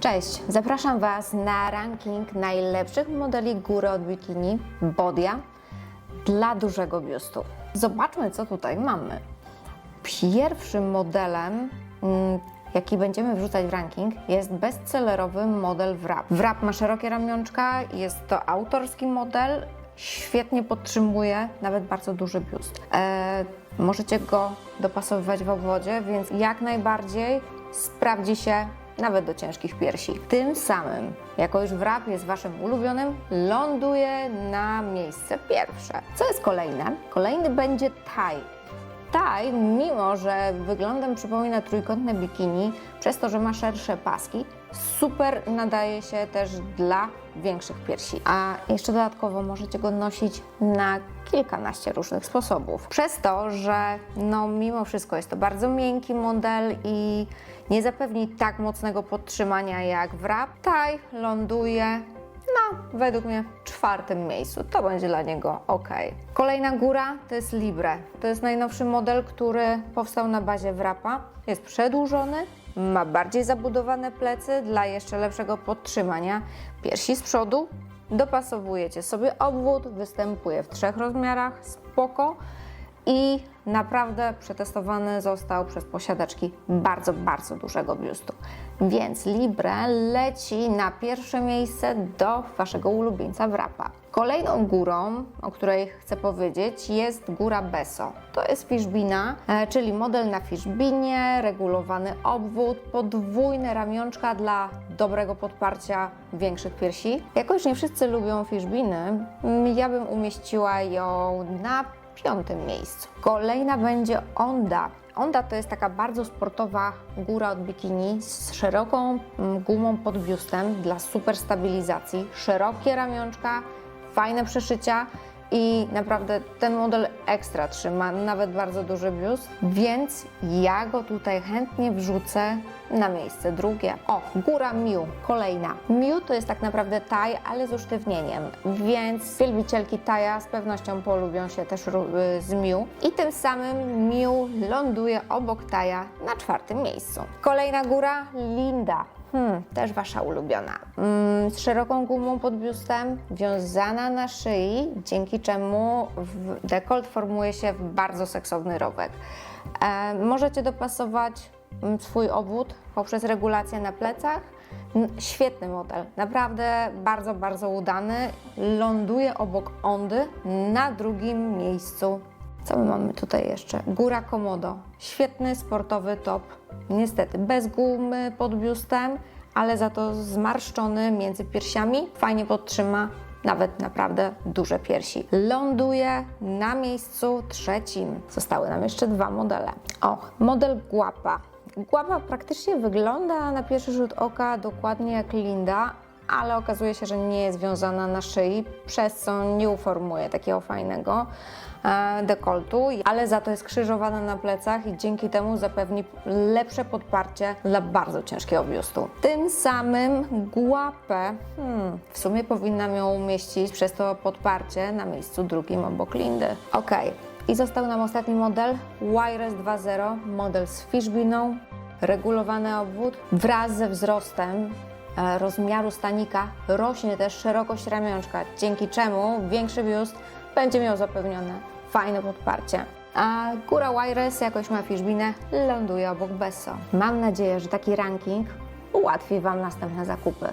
Cześć, zapraszam Was na ranking najlepszych modeli góry od bikini Bodia dla dużego biustu. Zobaczmy, co tutaj mamy. Pierwszym modelem, mm, jaki będziemy wrzucać w ranking, jest bestsellerowy model Wrap. Wrap ma szerokie ramionczka, jest to autorski model, świetnie podtrzymuje nawet bardzo duży biust. E, możecie go dopasowywać w obwodzie, więc jak najbardziej sprawdzi się nawet do ciężkich piersi. Tym samym, jako już wrap jest Waszym ulubionym, ląduje na miejsce pierwsze. Co jest kolejne? Kolejny będzie taj. Taj, mimo że wyglądem przypomina trójkątne bikini, przez to, że ma szersze paski, super nadaje się też dla większych piersi. A jeszcze dodatkowo możecie go nosić na kilkanaście różnych sposobów. Przez to, że no mimo wszystko jest to bardzo miękki model i nie zapewni tak mocnego podtrzymania jak wrap, taj ląduje według mnie czwartym miejscu. To będzie dla niego ok. Kolejna góra to jest Libre. To jest najnowszy model, który powstał na bazie wrapa. Jest przedłużony, ma bardziej zabudowane plecy dla jeszcze lepszego podtrzymania piersi z przodu. Dopasowujecie sobie obwód, występuje w trzech rozmiarach, spoko i naprawdę przetestowany został przez posiadaczki bardzo, bardzo dużego biustu. Więc Libre leci na pierwsze miejsce do Waszego ulubieńca wrapa. Kolejną górą, o której chcę powiedzieć, jest góra Beso. To jest fishbina, e, czyli model na fishbinie, regulowany obwód, podwójne ramionczka dla dobrego podparcia większych piersi. Jako już nie wszyscy lubią fishbiny, mm, ja bym umieściła ją na piątym miejscu. Kolejna będzie Onda. Onda to jest taka bardzo sportowa góra od bikini z szeroką mm, gumą pod biustem dla super stabilizacji, szerokie ramionczka, fajne przeszycia i naprawdę ten model ekstra trzyma, nawet bardzo duży biust, więc ja go tutaj chętnie wrzucę na miejsce drugie. O, góra Miu, kolejna. Miu to jest tak naprawdę taj, ale z usztywnieniem, więc wielbicielki taja z pewnością polubią się też y, z Miu i tym samym Miu ląduje obok taja na czwartym miejscu. Kolejna góra Linda. Hmm, też wasza ulubiona. Mm, z szeroką gumą pod biustem, wiązana na szyi, dzięki czemu dekolt formuje się w bardzo seksowny rowek. E, możecie dopasować mm, swój obwód poprzez regulację na plecach. Świetny model, naprawdę bardzo, bardzo udany. Ląduje obok Ondy na drugim miejscu co my mamy tutaj jeszcze? Góra Komodo. Świetny sportowy top. Niestety bez gumy pod biustem, ale za to zmarszczony między piersiami. Fajnie podtrzyma nawet naprawdę duże piersi. Ląduje na miejscu trzecim. Zostały nam jeszcze dwa modele. O, model Guapa. Guapa praktycznie wygląda na pierwszy rzut oka dokładnie jak Linda, ale okazuje się, że nie jest związana na szyi, przez co nie uformuje takiego fajnego e, dekoltu, ale za to jest krzyżowana na plecach i dzięki temu zapewni lepsze podparcie dla bardzo ciężkiego biustu. Tym samym guapę, hmm, w sumie powinnam ją umieścić przez to podparcie na miejscu drugim obok Lindy. Ok, i został nam ostatni model, Wireless 2.0, model z fishbiną, regulowany obwód wraz ze wzrostem rozmiaru stanika rośnie też szerokość ramionczka, dzięki czemu większy biust będzie miał zapewnione fajne podparcie. A góra Wireless jakoś ma fishbinę, ląduje obok Besso. Mam nadzieję, że taki ranking ułatwi Wam następne zakupy.